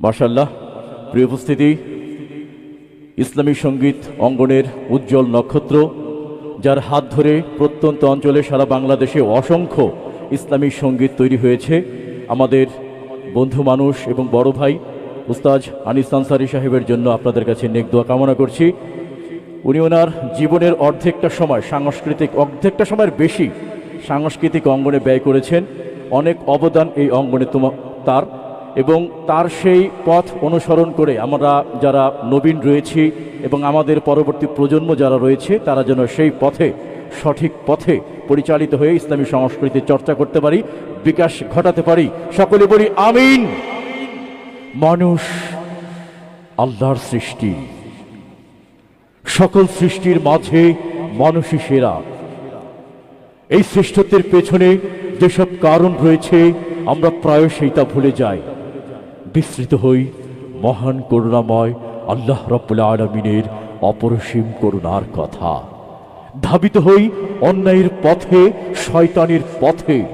মার্শাল্লাহ প্রিয় উপস্থিতি, ইসলামী সংগীত অঙ্গনের উজ্জ্বল নক্ষত্র, যার হাত ধরে প্রত্যন্ত অঞ্চলে সারা বাংলাদেশে অসংখ্য ইসলামী সংগীত তৈরি হয়েছে। আমাদের বন্ধু মানুষ এবং বড় ভাই উস্তাজ আনিস আনসারি সাহেবের জন্য আপনাদের কাছে নেক দোয়া কামনা করছি। উনি ওনার জীবনের অর্ধেকটা সময়, সাংস্কৃতিক অর্ধেকটা সময়ের বেশি সাংস্কৃতিক অঙ্গনে ব্যয় করেছেন। অনেক অবদান এই অঙ্গনে তোমা, তার। এবং তার সেই পথ অনুসরণ করে আমরা যারা নবীন রয়েছি এবং আমাদের পরবর্তী প্রজন্ম যারা রয়েছে, তারা যেন সেই পথে, সঠিক পথে পরিচালিত হয়ে ইসলামী সংস্কৃতির চর্চা করতে পারি, বিকাশ ঘটাতে পারি। সকলে বলি আমিন। মানুষ আল্লাহর সৃষ্টি। সকল সৃষ্টির মাঝে মানুষই সেরা। এই শ্রেষ্ঠত্বের পেছনে যেসব কারণ রয়েছে, আমরা প্রায়শই তা ভুলে যাই। বিস্তৃত হই, মহান করুণাময় আল্লাহ রব্বুল আলমিনের অপরসীম করুণার কথা। ধাবিত হই অন্যায়ের পথে, শয়তানের পথে।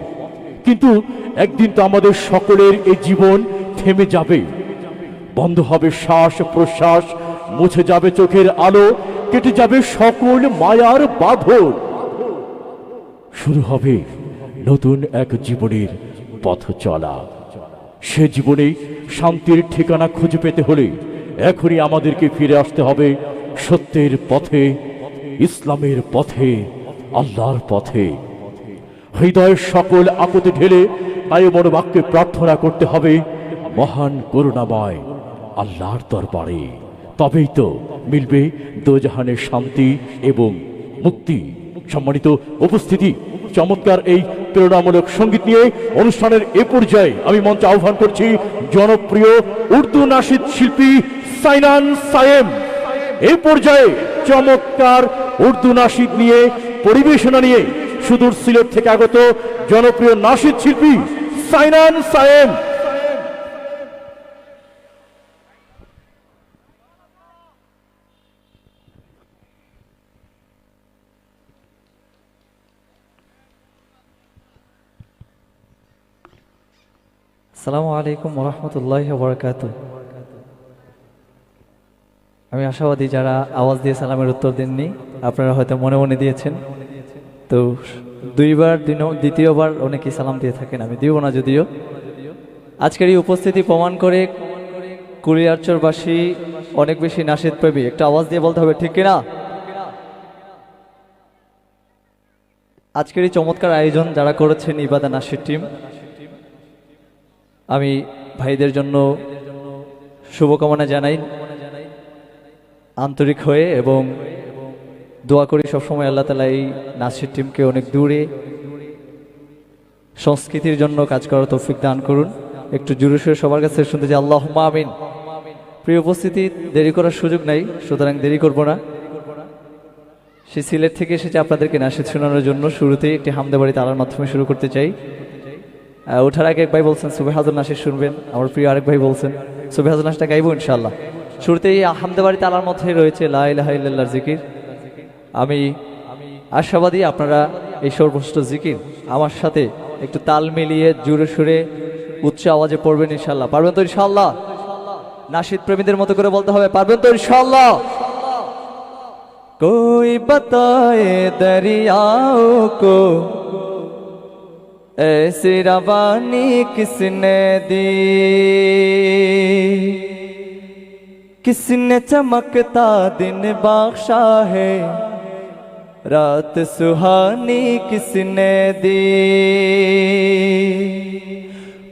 কিন্তু একদিন তো আমাদের সকলের এই জীবন থেমে যাবে। বন্ধ হবে শ্বাস প্রশ্বাস, মুছে যাবে চোখের আলো, কেটে যাবে সকল মায়ার বাঁধন। শুরু হবে নতুন এক জীবনের পথ চলা সে জীবনে শান্তির ঠিকানা খুঁজে পেতে হলে এখনই আমাদেরকে ফিরে আসতে হবে সত্যের পথে, ইসলামের পথে, আল্লাহর পথে। হৃদয়ের সকল আকুতি ঢেলে তাই বড় বাক্যে প্রার্থনা করতে হবে, মহান করুণাময় আল্লাহর দরবারে। তবেই তো মিলবে দোজাহানের শান্তি এবং মুক্তি। সম্মানিত উপস্থিতি, চমৎকার এই প্রেরণামূলক সংগীত নিয়ে অনুষ্ঠানের এ পর্যায়ে আমি মঞ্চে আহ্বান করছি জনপ্রিয় উর্দু নাসিদ শিল্পী সাইনান সায়েম। এই পর্যায়ে চমৎকার উর্দু নাসিদ নিয়ে পরিবেশনা নিয়ে সুদূর সিলেট থেকে আগত জনপ্রিয় নাসিদ শিল্পী সাইনান সায়েম। সালামু আলাইকুম রহমতুল্লাহ বরকাত আমি আশাবাদী যারা আওয়াজ দিয়ে সালামের উত্তর দেননি, আপনারা হয়তো মনে মনে দিয়েছেন। তো দুইবার দ্বিতীয়বার অনেকেই সালাম দিয়ে থাকেন, আমি দিব না যদিও। আজকের এই উপস্থিতি প্রমাণ করে কুড়িয়ারচরবাসী অনেক বেশি নাসিদ প্রেমী। একটা আওয়াজ দিয়ে বলতে হবে, ঠিক কিনা? আজকের এই চমৎকার আয়োজন যারা করেছেন ইবাদা নাসির টিম আমি ভাইদের জন্য শুভকামনা জানাই। আন্তরিক হয়ে এবং দোয়া করি সবসময় আল্লাহ তালা এই নাচের টিমকে অনেক দূরে সংস্কৃতির জন্য কাজ করার তৌফিক দান করুন। একটু জুড়ে সুরে সবার কাছে শুনতে যে আল্লাহ আমিন। প্রিয় উপস্থিতি, দেরি করার সুযোগ নাই, সুতরাং দেরি করব না। সে সিলেট থেকে এসেছে আপনাদেরকে নাসিদ শোনানোর জন্য। শুরুতেই একটি হামদে বাড়ি তালার মাধ্যমে শুরু করতে চাই। ওঠার আগে এক ভাই বলছেন সুবে হাজর নাসির শুনবেন। আমার প্রিয় আরেক ভাই বলছেন সুবে হাজর নাসটা গাইবো ইনশাল্লাহ শুরুতেই আহমদাবাড়ি তালার মধ্যে রয়েছে, লা ইলাহা ইল্লাল্লাহর জিকির। আমি আশাবাদী আপনারা এই সর্বশ্রেষ্ঠ জিকির আমার সাথে একটু তাল মিলিয়ে জুড়ে সুরে উচ্চ আওয়াজে পড়বেন ইনশাল্লাহ পারবেন তো ইনশাল্লাহ নাসিদ প্রেমীদের মতো করে বলতে হবে, পারবেন তো ইনশাল্লাহ ایسی روانی کس نے دی؟ کس نے چمکتا دن باخشا ہے؟ رات سہانی کس نے دی؟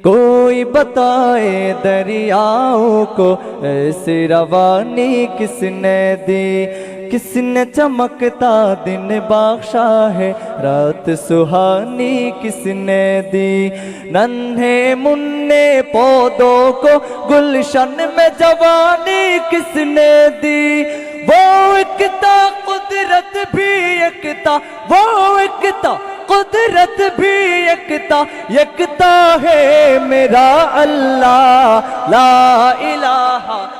کوئی بتائے دریاؤں کو ایسی روانی کس نے دی؟ کس نے چمکتا دن باخشا ہے؟ رات سہانی کس نے دی؟ ننھے منہ پودوں کو گلشن میں جوانی کس نے دی؟ وہ اکتا قدرت بھی اکتا وہ اکتا قدرت بھی یکتا یکتا ہے میرا اللہ، لا الہ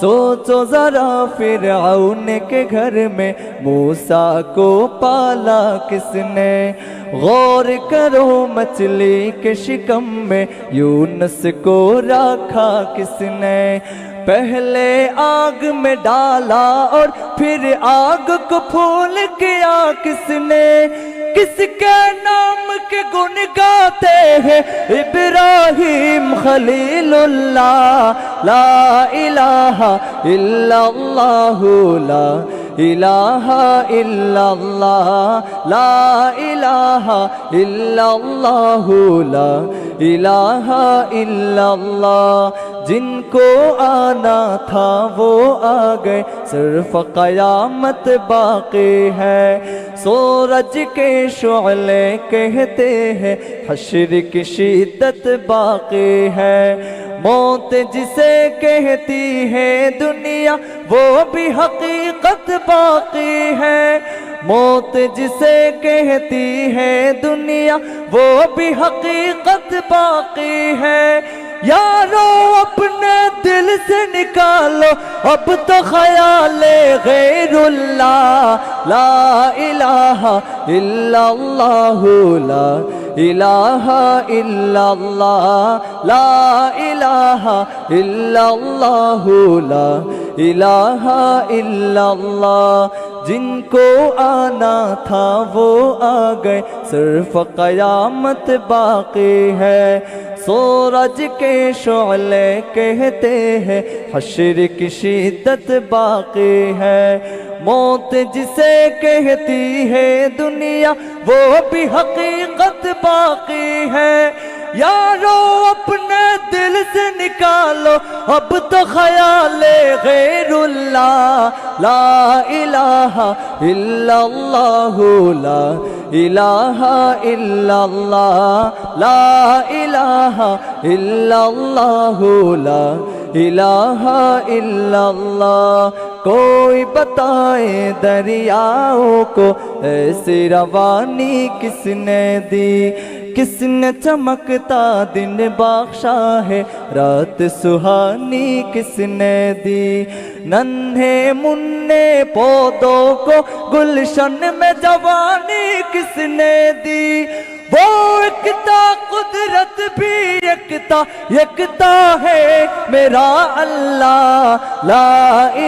سوچو ذرا فرعون کے گھر میں موسیٰ کو پالا کس نے؟ غور کرو مچھلی کے شکم میں یونس کو رکھا کس نے؟ پہلے آگ میں ڈالا اور پھر آگ کو پھول کیا کس نے؟ किसके नाम के गुण गाते हैं इब्राहिम खलीलुल्लाह ला इलाहा इल्लल्लाहु ला इलाहा इल्लल्लाह ला इलाहा इल्लल्लाहु ला इलाहा جن کو آنا تھا وہ آ گئے۔ صرف قیامت باقی ہے۔ سورج کے شعلے کہتے ہیں، حشر کی شدت باقی ہے۔ موت جسے کہتی ہے دنیا، وہ بھی حقیقت باقی ہے۔ موت جسے کہتی ہے دنیا، وہ بھی حقیقت باقی ہے۔ यारो अपने दिल से निकालो अब तो ख्याल गैरुल्लाह ला इलाहा इल्लल्लाहु ला इलाहा इल्लल्लाह ला इलाहा इल्लल्लाहु ला इलाहा इल्लल्लाह جن کو آنا تھا وہ آ گئے۔ صرف قیامت باقی ہے۔ سورج کے شعلے کہتے ہیں، حشر کی شدت باقی ہے۔ موت جسے کہتی ہے دنیا، وہ بھی حقیقت باقی ہے۔ یارو نکالو۔ اب تو خیال غیر اللہ لا الہ الا اللہ، لا الہ الا اللہ، لا الہ الا اللہ، لا الہ الا اللہ۔ کوئی بتائے دریاؤں کو، ایسی روانی کس نے دی؟ کس نے چمکتا دن باخشا ہے؟ رات سہانی کس نے دی؟ ننھے منہ پودوں کو گلشن میں جوانی کس نے دی؟ وہ ایک طاقت कुदरत भी एकता एकता है मेरा अल्लाह ला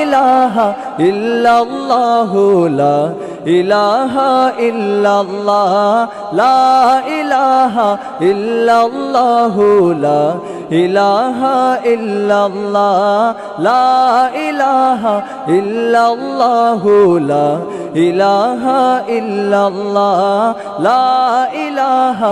इलाहा इल्लल्लाहु ला इलाहा इल्लल्लाह ला इलाहा इल्लल्लाहु ला इलाहा इल्लल्लाह ला इलाहा इल्लल्लाहु ला इलाहा इल्लल्लाह ला इलाहा